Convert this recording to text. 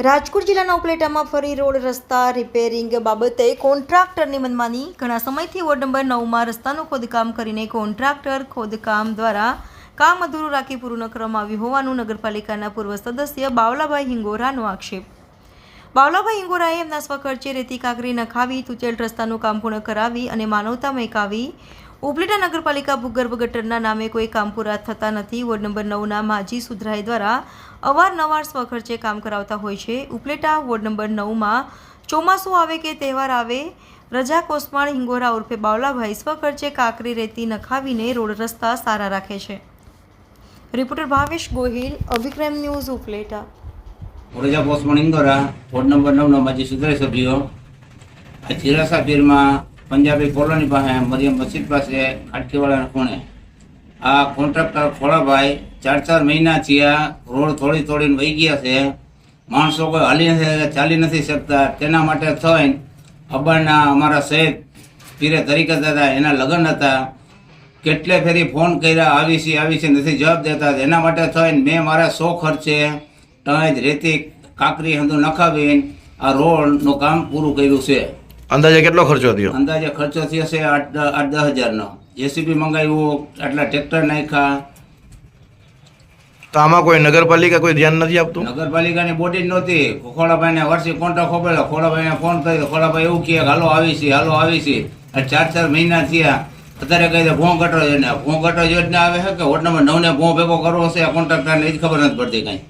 રાજકોટ જિલ્લાના ઉપલેટામાં ફરી રોડ રસ્તા રિપેરિંગ બાબતે કોન્ટ્રાક્ટરની મનમાની. ઘણા સમયથી વોર્ડ નંબર નવમાં રસ્તાનું ખોદકામ કરીને કોન્ટ્રાક્ટર ખોદકામ દ્વારા કામ અધૂરું રાખી પૂરું ન કરવામાં આવ્યું હોવાનું નગરપાલિકાના પૂર્વ સદસ્ય બાવલાભાઈ હિંગોરાનો આક્ષેપ. બાવલાભાઈ હિંગોરાએ એમના સ્વખર્ચે રેતી કાકરી નખાવી તૂચેલ રસ્તાનું કામ પૂર્ણ કરાવી અને માનવતા મહેકાવી ઉપલેટા નગરપાલિકા ભૂગર્ભ ગટરના નામે કોઈ કામ પૂરા થતા નથી. વોર્ડ નંબર નવના માજી સુધરાઈ દ્વારા અવારનવાર સ્વખર્ચે કામ કરાવતા હોય છે. ઉપલેટા વોર્ડ નંબર નવમાં ચોમાસું આવે કે તહેવાર આવે, રજા કોસમાળ હિંગોરા ઉર્ફે બાવલાભાઈ સ્વખર્ચે કાકરી રેતી નખાવીને રોડ રસ્તા સારા રાખે છે. Reporter Bhavesh Gohil, Abhikram news Upleta. રજા પોસ્ટમાં હિંગોરા વોર્ડ નંબર નવના માજી સુધરાઈ સભ્યો. આ ચિરાસા પીરમાં પંજાબી કોલોની પાસે, મરિયમ મસ્જિદ પાસે ખાટકીવાળાના ખૂણે. આ કોન્ટ્રાક્ટર ખોળાભાઈ ચાર ચાર મહિના થયા, રોડ થોડી થોડીને વહી ગયા છે. માણસો કોઈ હાલી નથી ચાલી નથી શકતા. તેના માટે થઈને અબ્બાના અમારા શહેર પીરે તરીકે હતા એના લગ્ન હતા. કેટલે ફેરી ફોન કર્યા, આવી છે આવી છે, નથી જવાબ દેતા. એના માટે થઈને મેં મારા સો ખર્ચે ટંજ રેતી કાકરી હંધું નખાવીને આ રોડનું કામ પૂરું કર્યું છે. અંદાજે કેટલો ખર્ચો થયો? અંદાજે ખર્ચો થયો છે આઠ આઠ દસ હજારનો. જેસીબી મંગાવ્યું આટલા ટ્રેક્ટર નાખ્યા. તો આમાં કોઈ નગરપાલિકા કોઈ ધ્યાન નથી આપતું? નગરપાલિકાની બોડી જ નહોતી. ખોડાભાઈને વર્ષે કોન્ટ્રાક્ટ ખોપેલો ખોડાભાઈને ફોન કર્યો. ખોડાભાઈ એવું કહે કે હાલો આવી છે હાલો આવી છે. ચાર ચાર મહિના થયા. અત્યારે કહી દે ભોં ગટો યોજના. ભોં ગટો યોજના આવે છે કે વોર્ડ નંબર નવને ભોં ભેગો કરવો છે આ કોન્ટ્રાક્ટરને એ જ ખબર નથી પડતી કાંઈ.